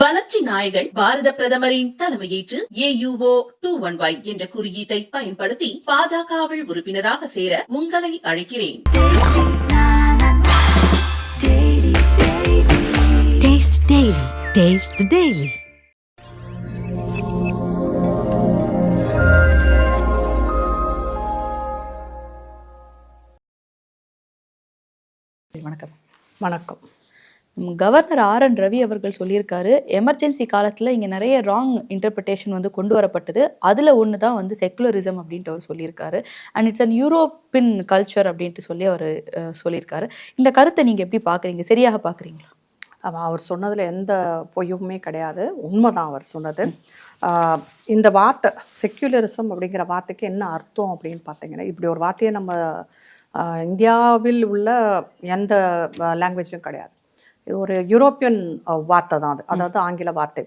வளர்ச்சி நாயகன் பாரத பிரதமரின் தலைமையேற்று ஏயுஓ டூ ஒன் ஒய் என்ற குறியீட்டை பயன்படுத்தி பாஜகவில் உறுப்பினராக சேர உங்களை அழைக்கிறேன் Taste Daily. Taste the Daily. வணக்கம் வணக்கம் கவர்னர் ஆர் என் ரவி அவர்கள் சொல்லியிருக்காரு எமர்ஜென்சி காலத்தில் இங்கே நிறைய ராங் இன்டர்பிரிட்டேஷன் வந்து கொண்டு வரப்பட்டது. அதில் ஒன்று தான் வந்து செக்குலரிசம் அப்படின்ட்டு அவர் சொல்லியிருக்காரு. And it's an European culture அப்படின்ட்டு சொல்லி அவர் சொல்லியிருக்காரு. இந்த கருத்தை நீங்கள் எப்படி பார்க்குறீங்க சரியாக பார்க்குறீங்களா அவ- அவர் சொன்னதுல எந்த பொய்யுமே கிடையாது. உண்மைதான் அவர் சொன்னது. இந்த வார்த்தை செக்யூலரிசம் அப்படிங்கிற வார்த்தைக்கு என்ன அர்த்தம் அப்படின்னு பார்த்தீங்கன்னா இப்படி ஒரு வார்த்தையை நம்ம இந்தியாவில் உள்ள எந்த லாங்குவேஜ்லையும் கிடையாது. இது ஒரு யூரோப்பியன் வார்த்தை தான் அது. அதாவது ஆங்கில வார்த்தை.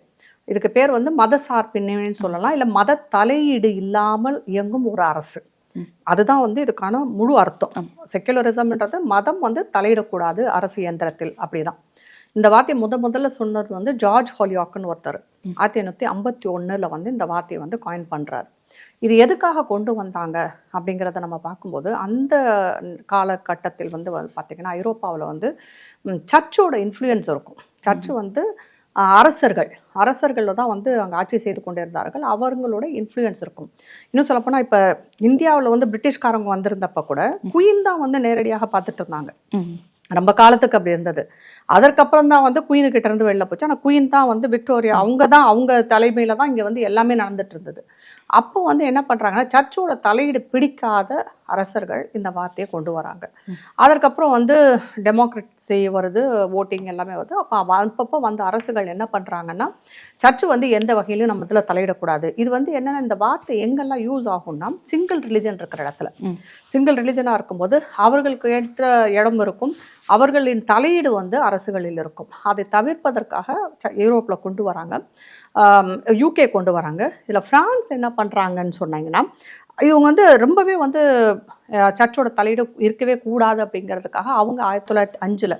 இதுக்கு பேர் வந்து மத சார்பின்மைன்னு சொல்லலாம். இல்லை மத தலையீடு இல்லாமல் இயங்கும் ஒரு அரசு. அதுதான் வந்து இதுக்கான முழு அர்த்தம். செக்குலரிசம்ன்றது மதம் வந்து தலையிடக்கூடாது அரசு இயந்திரத்தில். அப்படிதான். இந்த வார்த்தையை முத முதல்ல சொன்னது வந்து ஜார்ஜ் ஹாலியாக்குன்னு ஒருத்தர். ஆயிரத்தி எண்ணூற்றி ஐம்பத்தி ஒண்ணுல வந்து இந்த வார்த்தையை வந்து காயின் பண்றாரு. இது எதுக்காக கொண்டு வந்தாங்க அப்படிங்கிறத நம்ம பார்க்கும்போது அந்த காலகட்டத்தில் வந்து பார்த்தீங்கன்னா ஐரோப்பாவில் வந்து சர்ச்சோட இன்ஃப்ளூயன்ஸ் இருக்கும். சர்ச் வந்து அரசர்கள் அரசர்களில் தான் வந்து அங்கே ஆட்சி செய்து கொண்டிருந்தார்கள். அவங்களோட இன்ஃப்ளூயன்ஸ் இருக்கும். இன்னும் சொல்லப்போனால் இப்போ இந்தியாவில் வந்து பிரிட்டிஷ்காரங்க வந்திருந்தப்ப கூட குயின் தான் வந்து நேரடியாக பார்த்துட்டு இருந்தாங்க. ரொம்ப காலத்துக்கு அப்படி இருந்தது. அதற்கப்புறம் தான் வந்து குயின் கிட்ட இருந்து வெளில போச்சு. ஆனால் குயின் தான் வந்து விக்டோரியா அவங்க தான் அவங்க தலைமையில தான் இங்கே வந்து எல்லாமே நடந்துட்டு இருந்தது. அப்போ வந்து என்ன பண்ணுறாங்கன்னா சர்ச்சோட தலையீடு பிடிக்காத அரசர்கள் இந்த வார்த்தையை கொண்டு வராங்க. அதற்கப்புறம் வந்து டெமோக்ரஸி வருது ஓட்டிங் எல்லாமே வருது. அப்போ அப்பப்போ வந்து அரசுகள் என்ன பண்றாங்கன்னா சர்ச் வந்து எந்த வகையிலும் நம்ம இதில் தலையிடக்கூடாது. இது வந்து என்னன்னா இந்த வார்த்தை எங்கெல்லாம் யூஸ் ஆகும்னா சிங்கிள் ரிலிஜன் இருக்கிற இடத்துல. சிங்கிள் ரிலிஜனாக இருக்கும்போது அவர்களுக்கு ஏற்ற இடம் இருக்கும். அவர்களின் தலையீடு வந்து அரசுகளில் இருக்கும். அதை தவிர்ப்பதற்காக யூரோப்ல கொண்டு வராங்க. யூகே கொண்டு வராங்க. இதில் பிரான்ஸ் என்ன பண்ணுறாங்கன்னு சொன்னாங்கன்னா இவங்க வந்து ரொம்பவே வந்து சர்ச்சோட தலையீடு இருக்கவே கூடாது அப்படிங்கிறதுக்காக அவங்க ஆயிரத்தி தொள்ளாயிரத்தி அஞ்சில்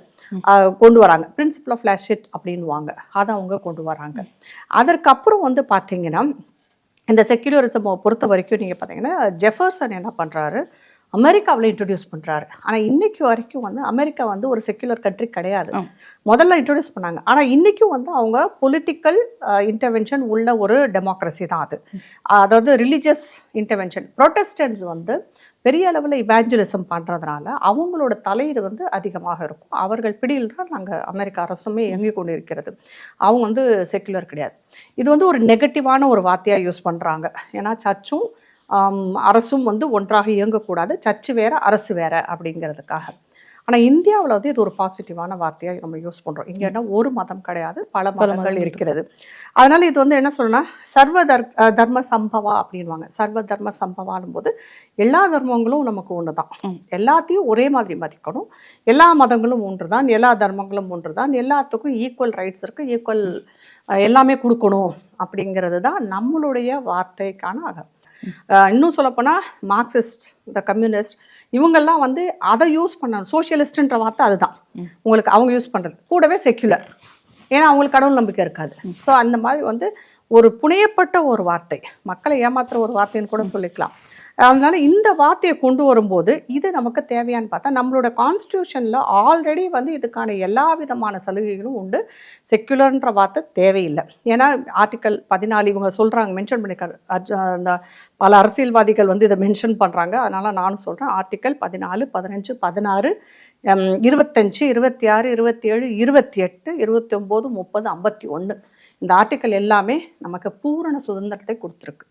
கொண்டு வராங்க. பிரின்சிபல் ஆஃப் லேஷிட் அப்படின்வாங்க அதை அவங்க கொண்டு வராங்க. அதற்கப்புறம் வந்து பார்த்தீங்கன்னா இந்த செக்யூலரிசம் பொறுத்த வரைக்கும் நீங்கள் பார்த்தீங்கன்னா ஜெஃபர்சன் என்ன பண்ணுறாரு அமெரிக்காவில் இன்ட்ரடியூஸ் பண்ணுறாரு ஆனால் இன்னைக்கு வரைக்கும் வந்து அமெரிக்கா வந்து ஒரு செக்யுலர் கண்ட்ரி கிடையாது. முதல்ல இன்ட்ரடியூஸ் பண்ணாங்க. ஆனால் இன்றைக்கும் வந்து அவங்க பொலிட்டிக்கல் இன்டர்வென்ஷன் உள்ள ஒரு டெமோக்ரஸி தான் அது. அதாவது ரிலீஜியஸ் இன்டர்வென்ஷன் ப்ரொட்டஸ்டன்ஸ் வந்து பெரிய அளவில் இவாஞ்சலிசம் பண்ணுறதுனால அவங்களோட தலையீடு வந்து அதிகமாக இருக்கும். அவர்கள் பிடியில் தான் நாங்கள் அமெரிக்க அரசுமே இயங்கிக் கொண்டு இருக்கிறது அவங்க வந்து செக்குலர் கிடையாது. இது வந்து ஒரு நெகட்டிவான ஒரு வார்த்தையாக யூஸ் பண்ணுறாங்க ஏன்னா சர்ச்சும் அரசும் வந்து ஒன்றாக இயங்கக்கூடாது சர்ச்சு வேற அரசு வேற அப்படிங்கிறதுக்காக. ஆனால் இந்தியாவில் வந்து இது ஒரு பாசிட்டிவான வார்த்தையாக நம்ம யூஸ் பண்ணுறோம் இங்கன்னா ஒரு மதம் கிடையாது பல மதங்கள் இருக்கிறது. அதனால இது வந்து என்ன சொல்லணும்னா சர்வ தர் தர்ம சம்பவா அப்படின்வாங்க சர்வ தர்ம சம்பவானும் போது எல்லா தர்மங்களும் நமக்கு ஒன்று தான் எல்லாத்தையும் ஒரே மாதிரி மதிக்கணும். எல்லா மதங்களும் ஒன்று தான் எல்லா தர்மங்களும் ஒன்று தான் எல்லாத்துக்கும் ஈக்குவல் ரைட்ஸ் இருக்குது ஈக்குவல் எல்லாமே கொடுக்கணும் அப்படிங்கிறது தான் நம்மளுடைய வார்த்தைக்கான அகம். இன்னும் சொல்லப்போனால் மார்க்சிஸ்ட் இந்த கம்யூனிஸ்ட் இவங்கெல்லாம் வந்து அதை யூஸ் பண்ணணும் சோஷியலிஸ்ட்ன்ற வார்த்தை அதுதான். உங்களுக்கு அவங்க யூஸ் பண்ணுறது கூடவே செக்யுலர் ஏன்னா அவங்களுக்கு கடவுள் நம்பிக்கை இருக்காது. ஸோ அந்த மாதிரி வந்து ஒரு புனையப்பட்ட ஒரு வார்த்தை. மக்களை ஏமாத்துற ஒரு வார்த்தைன்னு கூட சொல்லிக்கலாம். அதனால இந்த வார்த்தையை கொண்டு வரும்போது இது நமக்கு தேவையான்னு பார்த்தா நம்மளோட கான்ஸ்டியூஷனில் ஆல்ரெடி வந்து இதுக்கான எல்லா விதமான சலுகைகளும் உண்டு. செக்குலர்ன்ற வார்த்தை தேவையில்லை. ஏன்னா ஆர்டிக்கல் பதினாலு இவங்க சொல்கிறாங்க மென்ஷன் பண்ணியிருக்காரு அந்த பல அரசியல்வாதிகள் வந்து இதை மென்ஷன் பண்ணுறாங்க அதனால் நானும் சொல்கிறேன் ஆர்டிக்கல் பதினாலு பதினஞ்சு பதினாறு இருபத்தஞ்சு இருபத்தி ஆறு இருபத்தி ஏழு இருபத்தி எட்டு இருபத்தி ஒம்பது முப்பது ஐம்பத்தி ஒன்று இந்த ஆர்டிக்கல் எல்லாமே நமக்கு பூரண சுதந்திரத்தை கொடுத்துருக்கு.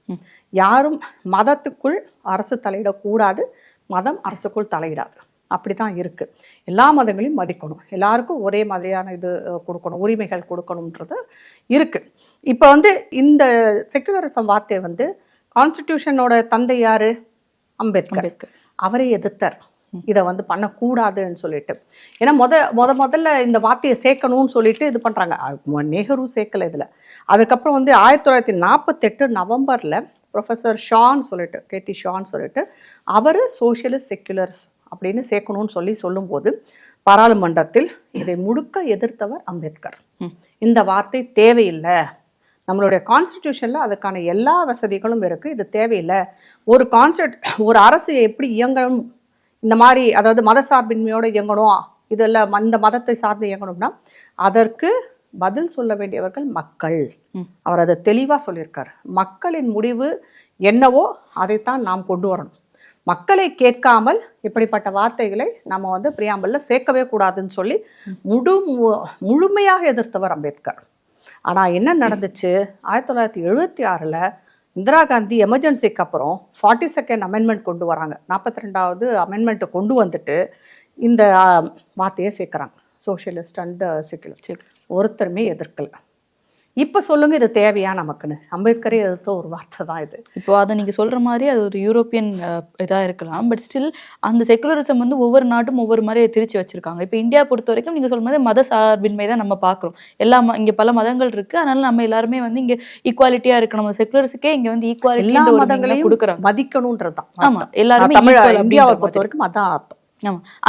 யாரும் மதத்துக்குள் அரசு தலையிடக்கூடாது மதம் அரசுக்குள் தலையிடாது. அப்படி தான் இருக்குது எல்லா மதங்களையும் மதிக்கணும். எல்லாருக்கும் ஒரே மாதிரியான இது கொடுக்கணும் உரிமைகள் கொடுக்கணுன்றது இருக்குது இப்போ வந்து இந்த செக்குலரிசம் வார்த்தை வந்து கான்ஸ்டிடியூஷனோட தந்தை யாரு? அம்பேத்கர். அவரை எதிர்த்தார். இதை வந்து பண்ணக்கூடாதுன்னு சொல்லிட்டு. ஏன்னா முத முத முதல்ல இந்த வார்த்தையை சேர்க்கணும்னு சொல்லிட்டு இது பண்ணுறாங்க நெஹ்ரு சேர்க்கல இதில். அதுக்கப்புறம் வந்து ஆயிரத்தி தொள்ளாயிரத்தி நாற்பத்தெட்டு நவம்பரில் ப்ரொஃபஸர் ஷான் சொல்லிட்டு கேடி ஷான் சொல்லிட்டு அவர் சோஷியலிஸ்ட் செக்குலர்ஸ் அப்படின்னு சேர்க்கணும்னு சொல்லி சொல்லும்போது பாராளுமன்றத்தில் இதை முழுக்க எதிர்த்தவர் அம்பேத்கர். இந்த வார்த்தை தேவையில்லை. நம்மளுடைய கான்ஸ்டிடியூஷன்ல அதுக்கான எல்லா வசதிகளும் இருக்கு. இது தேவையில்லை. ஒரு கான்ஸ்டிட் ஒரு அரசு எப்படி இயங்கணும் இந்த மாதிரி அதாவது மத சார்பின்மையோட இயங்கணும். இதெல்லாம் இந்த மதத்தை சார்ந்து இயங்கணும்னா அதற்கு பதில் சொல்ல வேண்டியவர்கள் மக்கள். அவர் அதை தெளிவா சொல்லியிருக்கார். மக்களின் முடிவு என்னவோ அதைத்தான் நாம் கொண்டு வரணும். மக்களை கேட்காமல் இப்படிப்பட்ட வார்த்தைகளை நம்ம வந்து பிரியாம்பல்ல சேர்க்கவே கூடாதுன்னு சொல்லி முழு முழுமையாக எதிர்த்தவர் அம்பேத்கர். ஆனா என்ன நடந்துச்சு? ஆயிரத்தி தொள்ளாயிரத்தி எழுபத்தி ஆறுல இந்திரா காந்தி எமர்ஜென்சிக்கு அப்புறம் ஃபார்ட்டி செகண்ட் அமெண்ட்மெண்ட் கொண்டு வராங்க. நாற்பத்தி ரெண்டாவது அமெண்ட்மெண்ட்டை கொண்டு வந்துட்டு இந்த வார்த்தையை சேர்க்குறாங்க. சோஷியலிஸ்ட் அண்ட் செக்குலர் ஒருத்தருமே எதிர்க்கல. இப்போ சொல்லுங்க இது தேவையா நமக்குன்னு. அம்பேத்கரே எதிர்த்த ஒரு வார்த்தை தான் இது. இப்போ அதை நீங்க சொல்ற மாதிரி அது ஒரு யூரோப்பியன் அஹ், இதா இருக்கலாம். பட் ஸ்டில் அந்த செக்குலரிசம் வந்து ஒவ்வொரு நாட்டும் ஒவ்வொரு மாதிரி திரிச்சு வச்சிருக்காங்க. இப்போ இந்தியா பொறுத்த வரைக்கும் நீங்க சொல்ற மாதிரி மத சார்பின்மை தான் நம்ம பார்க்குறோம். எல்லா இங்க பல மதங்கள் இருக்கு. அதனால நம்ம எல்லாருமே வந்து இங்க ஈக்குவாலிட்டியா இருக்கு நம்ம செக்குலரிஸுக்கே இங்க வந்து ஈக்குவாலிட்டி மதங்களையும் கொடுக்குறாங்க. மதிக்கணும்ன்றது தான் ஆமா. எல்லாருமே இந்தியாவை. பொறுத்த வரைக்கும் அதான் அர்த்தம்.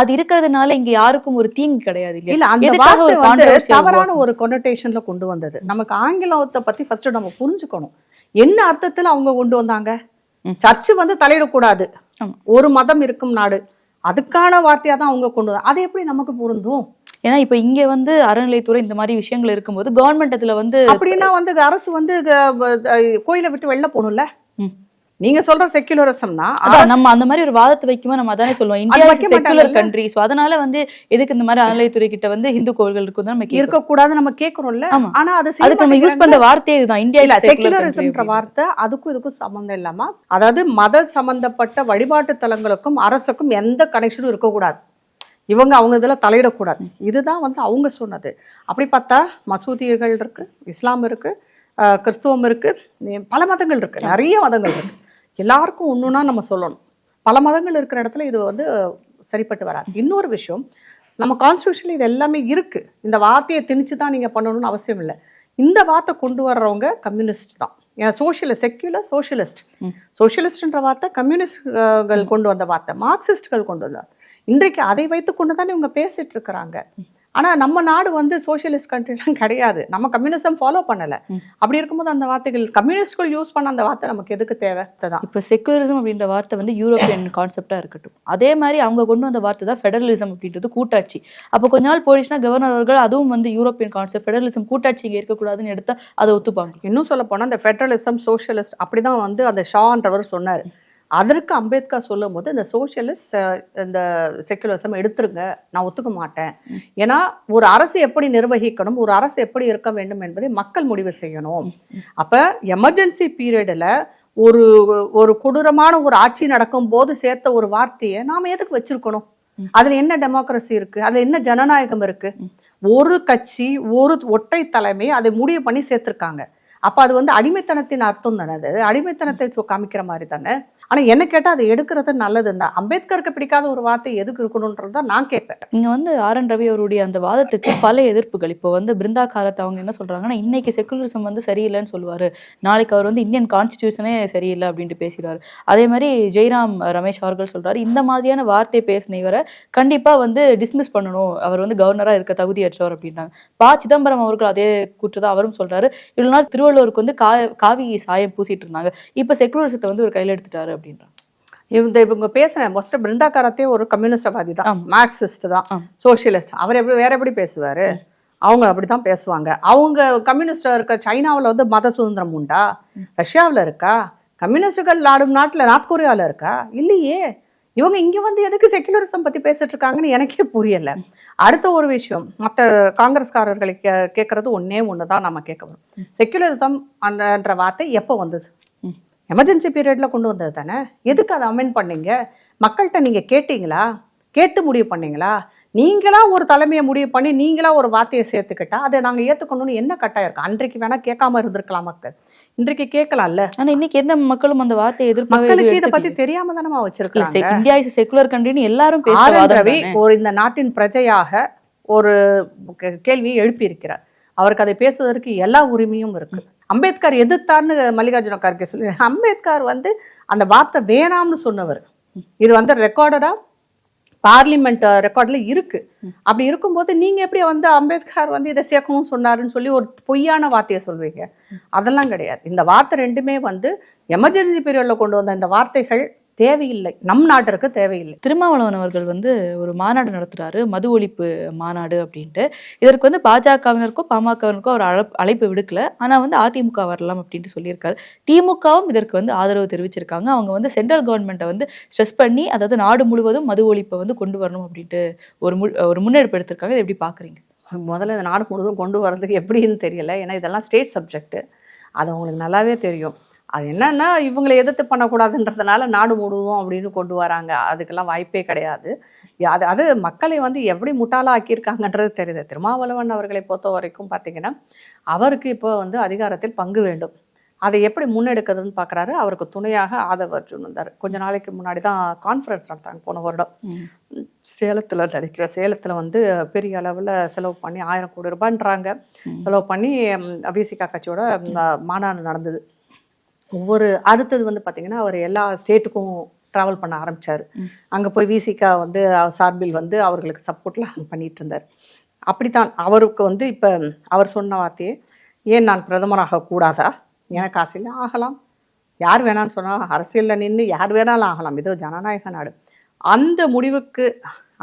அது இருக்கிறதுனால இங்க யாருக்கும் ஒரு தீங்கு கிடையாது இல்ல அந்த வார்த்தை வந்து தவறான? ஒரு கொனோட்டேஷன்ல கொண்டு வந்தது. நமக்கு ஆங்கிலத்தை பத்தி ஃபர்ஸ்ட் நம்ம புரிஞ்சுக்கணும். என்ன அர்த்தத்துல அவங்க கொண்டு வந்தாங்க? சர்ச்சு வந்து தலையிடக்கூடாது. ஒரு மதம் இருக்கும் நாடு. அதுக்கான வார்த்தையா தான் அவங்க கொண்டு வந்தாங்க அது எப்படி நமக்கு பொருந்தும்? ஏன்னா இப்ப இங்க வந்து அறநிலைத்துறை இந்த மாதிரி விஷயங்கள் இருக்கும்போது கவர்மெண்ட் அதுல வந்து அப்படின்னா வந்து அரசு வந்து கோயிலை விட்டு வெளில போகணும்ல. நீங்க சொல்ற செக்யுலரிசம்னா நம்ம அந்த மாதிரி ஒரு வாதத்தை வைக்கும்போது நம்ம அதானே சொல்லுவோம் இந்தியா மாட்டாங்கல்ல. கண்ட்ரி சோ அதனால வந்து எதுக்கு இந்த மாதிரி அறநிலைத்துறை கிட்ட வந்து இந்து கோவில்கள் இருக்கும் நம்ம கேட்கிறோம். இருக்கக்கூடாது நம்ம கேக்குறோம்ல ஆமா. ஆனா அது அதுக்கு நம்ம யூஸ். பண்ற வார்த்தையே இதுதான் இந்தியா இல்ல அப்படின்னு. வார்த்தை அதுக்கும் இதுக்கும் சம்பந்தம் இல்லாம அதாவது மத சம்பந்தப்பட்ட வழிபாட்டு தலங்களுக்கும் அரசுக்கும் எந்த கனெக்ஷனும் இருக்கக்கூடாது இவங்க அவங்க இதுல தலையிடக்கூடாது இதுதான் வந்து அவங்க சொன்னது அப்படி பார்த்தா மசூதிகள் இருக்கு இஸ்லாம் இருக்கு ஆஹ் கிறிஸ்துவம் இருக்கு பல மதங்கள் இருக்கு நிறைய மதங்கள் இருக்கு எல்லாருக்கும் ஒண்ணுன்னா நம்ம சொல்லணும். பல மதங்கள் இருக்கிற இடத்துல இது வந்து சரிப்பட்டு வராது. இன்னொரு விஷயம் நம்ம கான்ஸ்டியூஷன்ல இது எல்லாமே இருக்கு. இந்த வார்த்தையை திணிச்சு தான் நீங்க பண்ணணும்னு அவசியம் இல்லை. இந்த வார்த்தை கொண்டு வர்றவங்க கம்யூனிஸ்ட் தான். ஏன்னா சோஷியலிஸ்ட் செக்யூலர் சோஷியலிஸ்ட் சோஷியலிஸ்ட்ன்ற வார்த்தை கம்யூனிஸ்ட்கள் கொண்டு வந்த வார்த்தை. மார்க்சிஸ்ட்கள் கொண்டு வந்த இன்றைக்கு அதை வைத்து கொண்டு தானே இவங்க பேசிட்டு இருக்கிறாங்க. ஆனா நம்ம நாடு வந்து சோஷியலிஸ்ட் கண்ட்ரிலாம் கிடையாது. நம்ம கம்யூனிசம் ஃபாலோ பண்ணல. அப்படி இருக்கும்போது அந்த வார்த்தைகள் கம்யூனிஸ்ட்கள் யூஸ் பண்ண அந்த வார்த்தை நமக்கு எதுக்கு தேவை? தான் இப்ப செக்குலரிசம் அப்படின்ற வார்த்தை வந்து யூரோப்பியன் கான்செப்டா இருக்கட்டும். அதே மாதிரி அவங்க கொண்டு வந்த வார்த்தை தான் ஃபெடரலிசம் அப்படின்றது கூட்டாட்சி. அப்போ கொஞ்ச நாள் போயிடுச்சுன்னா கவர்னர் அவர்கள் அதுவும் வந்து யூரோப்பியன் கான்செப்ட் ஃபெடரலிசம் கூட்டாட்சி இங்க இருக்கக்கூடாதுன்னு எடுத்தா அதை ஒத்துப்பாங்க. இன்னும் சொல்ல போனா இந்த ஃபெடரலிசம் சோஷியலிஸ்ட் அப்படிதான் வந்து அந்த ஷான்றவர் சொன்னார். அதற்கு அம்பேத்கர் சொல்லும் போது இந்த சோசியலிஸ்ட் இந்த செக்குலரிசம் எடுத்துருங்க நான் ஒத்துக்க மாட்டேன். ஏன்னா ஒரு அரசு எப்படி நிர்வகிக்கணும் ஒரு அரசு எப்படி இருக்க வேண்டும் என்பதை மக்கள் முடிவு செய்யணும். அப்ப எமர்ஜென்சி பீரியடில் ஒரு ஒரு கொடூரமான ஒரு ஆட்சி நடக்கும் போது சேர்த்த ஒரு வார்த்தையை நாம எதுக்கு வச்சிருக்கணும்? அதுல என்ன டெமோக்ரஸி இருக்கு? அதுல என்ன ஜனநாயகம் இருக்கு? ஒரு கட்சி ஒரு ஒட்டை தலைமை அதை முடிவு பண்ணி சேர்த்திருக்காங்க. அப்ப அது வந்து அடிமைத்தனத்தின் அர்த்தம் தானே அது? அடிமைத்தனத்தை காமிக்கிற மாதிரி தானே? ஆனால் என்ன கேட்டால் அதை எடுக்கிறது நல்லது தான் அம்பேத்கருக்கு பிடிக்காத ஒரு வார்த்தை எதுக்கு இருக்கணுன்றது தான் நான் கேட்பேன். இங்கே வந்து ஆர். என். ரவி அவருடைய அந்த வாதத்துக்கு பல எதிர்ப்புகள். இப்போ வந்து பிருந்தா காலத்தை அவங்க என்ன சொல்கிறாங்கன்னா இன்னைக்கு செக்குலரிசம் வந்து சரியில்லைன்னு சொல்லுவார். நாளைக்கு அவர் வந்து இந்தியன் கான்ஸ்டியூஷனே சரியில்லை அப்படின்ட்டு பேசுகிறார் அதே மாதிரி ஜெய்ராம் ரமேஷ் அவர்கள் சொல்கிறார் இந்த மாதிரியான வார்த்தை பேசின இவரை கண்டிப்பாக வந்து டிஸ்மிஸ் பண்ணணும். அவர் வந்து கவர்னராக இருக்க தகுதியற்றவர் அப்படின்றாங்க. பா. சிதம்பரம் அவர்கள் அதே கூற்று தான் அவரும் சொல்கிறாரு இவ்வளோ நாள் திருவள்ளுவருக்கு வந்து கா காவி சாயம் பூசிட்டு இருந்தாங்க. இப்போ செக்குலரிசத்தை வந்து ஒரு கையில் எடுத்துட்டாரு. அப்படின்றாங்க. இந்த இவங்க பேசுன ஃபர்ஸ்ட் பிருந்தா காரத்தே ஒரு கம்யூனிஸ்டவாதி தான். மார்க்சிஸ்ட் தான் ஆமா. சோஷியலிஸ்ட் அவர் எப்படி வேற எப்படி பேசுவாரு? அவங்க அப்படிதான் பேசுவாங்க. அவங்க கம்யூனிஸ்டா இருக்க சைனாவுல வந்து மத சுதந்திரம் உண்டா? ரஷ்யாவுல இருக்கா? கம்யூனிஸ்டுகள் ஆடும் நாட்டுல நார்த் கொரியால இருக்கா? இல்லையே. இவங்க இங்க வந்து எதுக்கு செக்குலரிசம் பத்தி பேசிட்டு இருக்காங்கன்னு எனக்கே புரியல. அடுத்த ஒரு விஷயம் மத்த காங்கிரஸ்காரர்களை கே கேட்கறது ஒன்னே ஒண்ணுதான் நம்ம கேட்க வரும். செக்குலரிசம் என்ற வார்த்தை எப்போ வந்தது? எமர்ஜென்சி பீரியட்ல கொண்டு வந்தது தானே? எதுக்கு அதை அமெண்ட் பண்ணீங்க? மக்கள்கிட்ட நீங்க கேட்டீங்களா? கேட்டு முடிவு பண்ணீங்களா? நீங்களா ஒரு தலைமையை முடிவு பண்ணி நீங்களா ஒரு வார்த்தையை சேர்த்துக்கிட்டா அதை நாங்க ஏத்துக்கணும்னு என்ன கட்டாயம் இருக்கு? அன்றைக்கு வேணா கேட்காம இருந்திருக்கலாம் மக்கள். இன்றைக்கு கேட்கலாம்ல. ஆனா இன்னைக்கு எந்த மக்களும் அந்த வார்த்தையை எதிர்ப்பாவே மக்களுக்கு இதை பத்தி. தெரியாம தானே வச்சிருக்காங்க இந்தியா இஸ் செக்குலர் கண்ட்ரின்னு எல்லாரும் ரவி. ஒரு இந்த நாட்டின் பிரஜையாக ஒரு கேள்வியை எழுப்பியிருக்கிறார். அவருக்கு அதை பேசுவதற்கு எல்லா உரிமையும் இருக்கு. அம்பேத்கர் எதிர்த்தார்னு மல்லிகார்ஜுன கார்கே சொல்லி அம்பேத்கர் வந்து அந்த வார்த்தை வேணாம்னு சொன்னவர். இது வந்து ரெக்கார்டடா பார்லிமெண்ட் ரெக்கார்டில் இருக்கு. அப்படி இருக்கும்போது நீங்க எப்படி வந்து அம்பேத்கர் வந்து இதை சேர்க்கணும்னு சொன்னாருன்னு சொல்லி ஒரு பொய்யான வார்த்தையை சொல்வீங்க? அதெல்லாம் கிடையாது. இந்த வார்த்தை ரெண்டுமே வந்து எமர்ஜென்சி பீரியட்ல கொண்டு வந்த இந்த வார்த்தைகள் தேவையில்லை. நம் நாட்டிற்கு தேவையில்லை. திருமாவளவன் அவர்கள் வந்து ஒரு மாநாடு நடத்துறாரு. மது ஒழிப்பு மாநாடு அப்படின்ட்டு. இதற்கு வந்து பாஜகவினருக்கோ பாமகவினருக்கோ அவர் அழைப்பு அழைப்பு விடுக்கல. ஆனா வந்து அதிமுக வரலாம் அப்படின்ட்டு சொல்லியிருக்காரு. திமுகவும் இதற்கு வந்து ஆதரவு தெரிவிச்சிருக்காங்க. அவங்க வந்து சென்ட்ரல் கவர்மெண்ட்டை வந்து ஸ்ட்ரெஸ் பண்ணி அதாவது நாடு முழுவதும் மது ஒழிப்பை வந்து கொண்டு வரணும் அப்படின்ட்டு ஒரு மு ஒரு முன்னெடுப்பு எடுத்திருக்காங்க. இதை எப்படி பாக்குறீங்க? முதல்ல இந்த நாடு முழுவதும் கொண்டு வரதுக்கு எப்படின்னு தெரியல. ஏன்னா இதெல்லாம் ஸ்டேட் சப்ஜெக்ட் அது அவங்களுக்கு நல்லாவே தெரியும். அது என்னன்னா இவங்களை எதிர்த்து பண்ணக்கூடாதுன்றதுனால நாடு முழுவதும் அப்படின்னு கொண்டு வராங்க. அதுக்கெல்லாம் வாய்ப்பே கிடையாது. அது அது மக்களை வந்து எப்படி முட்டாளா ஆக்கியிருக்காங்கன்றது தெரியுது. திருமாவளவன் அவர்களை பொறுத்த வரைக்கும் பார்த்தீங்கன்னா அவருக்கு இப்போ வந்து அதிகாரத்தில் பங்கு வேண்டும். அதை எப்படி முன்னெடுக்கிறதுன்னு பார்க்குறாரு. அவருக்கு துணையாக ஆதவ அர்ஜுன் வந்தார். கொஞ்ச நாளைக்கு முன்னாடி தான் கான்ஃபரன்ஸ் நடத்தாங்க. போன வருடம். சேலத்தில் நடிக்கிற சேலத்தில் வந்து பெரிய அளவில் செலவு பண்ணி ஆயிரம் கோடி ரூபான்றாங்க. செலவு பண்ணி விசிகா கட்சியோட மாநாடு நடந்தது. ஒவ்வொரு அடுத்தது வந்து பார்த்தீங்கன்னா அவர் எல்லா ஸ்டேட்டுக்கும் ட்ராவல் பண்ண ஆரம்பிச்சாரு. அங்கே போய் விசிகா வந்து சார்பில் வந்து அவர்களுக்கு சப்போர்ட்லாம் பண்ணிட்டு இருந்தார். அப்படித்தான் அவருக்கு வந்து இப்போ அவர் சொன்ன வார்த்தையே ஏன் நான் பிரதமராக கூடாதா? எனக்கு ஆசையில் ஆகலாம். யார் வேணான்னு சொன்னால் அரசியலில் நின்று யார் வேணாலும் ஆகலாம். இது ஜனநாயக நாடு. அந்த முடிவுக்கு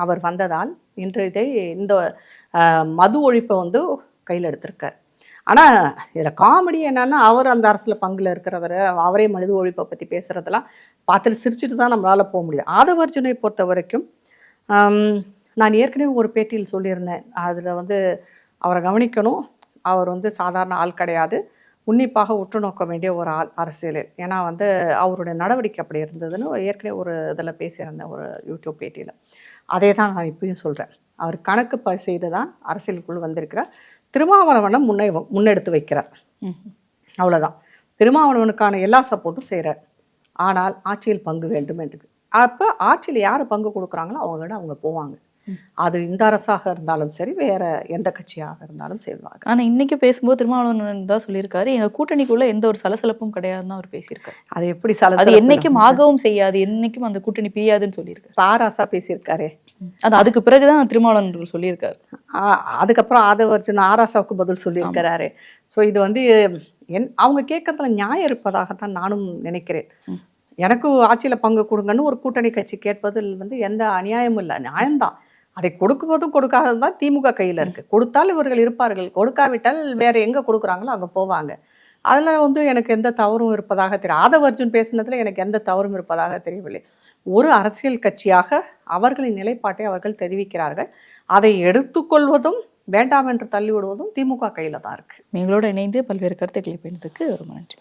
அவர் வந்ததால் இன்று இதை இந்த மது ஒழிப்பை வந்து கையில் எடுத்திருக்கார். ஆனால் இதில் காமெடி என்னன்னா அவர் அந்த அரசில் பங்கில் இருக்கிறவர் அவரே மனித ஒழிப்பை பற்றி பேசுகிறதெல்லாம் பார்த்துட்டு சிரிச்சுட்டு தான் நம்மளால் போக முடியும் ஆதவர்ஜுனை பொறுத்த வரைக்கும் நான் ஏற்கனவே ஒரு பேட்டியில் சொல்லியிருந்தேன். அதில் வந்து அவரை கவனிக்கணும். அவர் வந்து சாதாரண ஆள் கிடையாது. உன்னிப்பாக உற்று நோக்க வேண்டிய ஒரு ஆள் அரசியலில். ஏன்னா வந்து அவருடைய நடவடிக்கை அப்படி இருந்ததுன்னு ஏற்கனவே ஒரு இதில் பேசியிருந்தேன் ஒரு யூடியூப் பேட்டியில். அதே தான் நான் இப்பயும் சொல்கிறேன் அவர் கணக்கு ப செய்து தான் அரசியலுக்குள் வந்திருக்கிறார். திருமாவளவனை முன்னே முன்னெடுத்து வைக்கிறார். அவ்வளோதான் திருமாவளவனுக்கான எல்லா சப்போர்ட்டும் செய்கிறார் ஆனால் ஆட்சியில் பங்கு வேண்டும் என்று. அப்போ ஆட்சியில் யார் பங்கு கொடுக்குறாங்களோ அவங்ககிட்ட அவங்க போவாங்க. அது இந்த அரசாக இருந்தாலும் சரி வேற எந்த கட்சியாக இருந்தாலும் செய்வாங்க ஆனா இன்னைக்கு பேசும்போது திருமாவளவன் தான் சொல்லியிருக்காரு. எங்க கூட்டணிக்குள்ள எந்த ஒரு சலசலப்பும் கிடையாதுன்னு அவர் பேசியிருக்காரு. அது எப்படி அது சலசலப்பு என்னைக்கும் ஆகவும் செய்யாது என்னைக்கும் அந்த கூட்டணி பிரியாதுன்னு சொல்லியிருக்காரு. பாராசா பேசியிருக்காரே. அது அதுக்கு பிறகுதான் திருமாவளவன் சொல்லியிருக்காரு. அதுக்கப்புறம் ஆதவர்ஜுன் ஆராசாவுக்கு பதில் சொல்லியிருக்கிறாரு. ஸோ இது வந்து என் அவங்க கேட்கறதுல நியாயம் இருப்பதாகத்தான் நானும் நினைக்கிறேன். எனக்கு ஆட்சியில் பங்கு கொடுங்கன்னு ஒரு கூட்டணி கட்சி கேட்பதில் வந்து எந்த அநியாயமும் இல்லை. நியாயம்தான். அதை கொடுக்கும்போதும் கொடுக்காததும் தான் திமுக கையில் இருக்கு. கொடுத்தால் இவர்கள் இருப்பார்கள். கொடுக்காவிட்டால் வேற எங்கே கொடுக்குறாங்களோ அங்கே போவாங்க. அதில் வந்து எனக்கு எந்த தவறும் இருப்பதாக தெரியும் ஆதவர்ஜுன் பேசினதுல எனக்கு எந்த தவறும் இருப்பதாக தெரியவில்லை. ஒரு அரசியல் கட்சியாக அவர்களின் நிலைப்பாட்டை அவர்கள் தெரிவிக்கிறார்கள். அதை எடுத்துக்கொள்வதும் வேண்டாம் என்று தள்ளிவிடுவதும் திமுக கையில தான் இருக்கு. எங்களோட இணைந்து பல்வேறு கருத்துக்களை பயந்ததுக்கு ரொம்ப நன்றி.